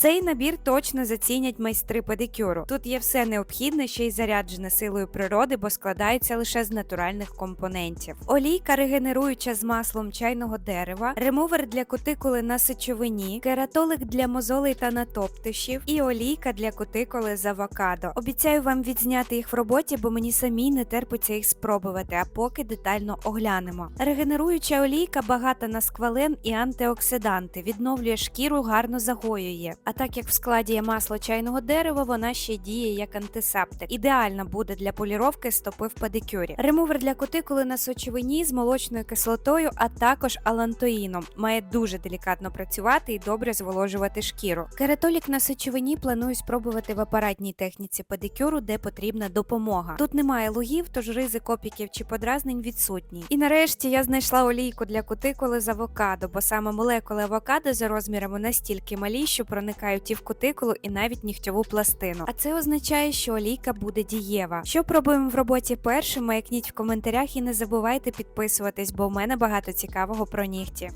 Цей набір точно зацінять майстри педикюру. Тут є все необхідне, ще й заряджене силою природи, бо складається лише з натуральних компонентів. Олійка регенеруюча з маслом чайного дерева, ремувер для кутикули на сечовині, кератолик для мозолей та натоптишів і олійка для кутикули з авокадо. Обіцяю вам відзняти їх в роботі, бо мені самій не терпиться їх спробувати, а поки детально оглянемо. Регенеруюча олійка багата на сквален і антиоксиданти, відновлює шкіру, гарно загоює. А так як в складі є масло чайного дерева, вона ще діє як антисептик. Ідеальна буде для поліровки стопи в педикюрі. Ремувер для кутикули на сочовині з молочною кислотою, а також алантоїном. Має дуже делікатно працювати і добре зволожувати шкіру. Кератолік на сечовині планую спробувати в апаратній техніці педикюру, де потрібна допомога. Тут немає лугів, тож ризик опіків чи подразнень відсутній. І нарешті я знайшла олійку для кутикули з авокадо, бо саме молекули авокадо за розмірами настільки малі, що проникають і в кутикулу, і навіть нігтьову пластину. А це означає, що олійка буде дієва. Що пробуємо в роботі першим, маякніть в коментарях і не забувайте підписуватись, бо в мене багато цікавого про нігті.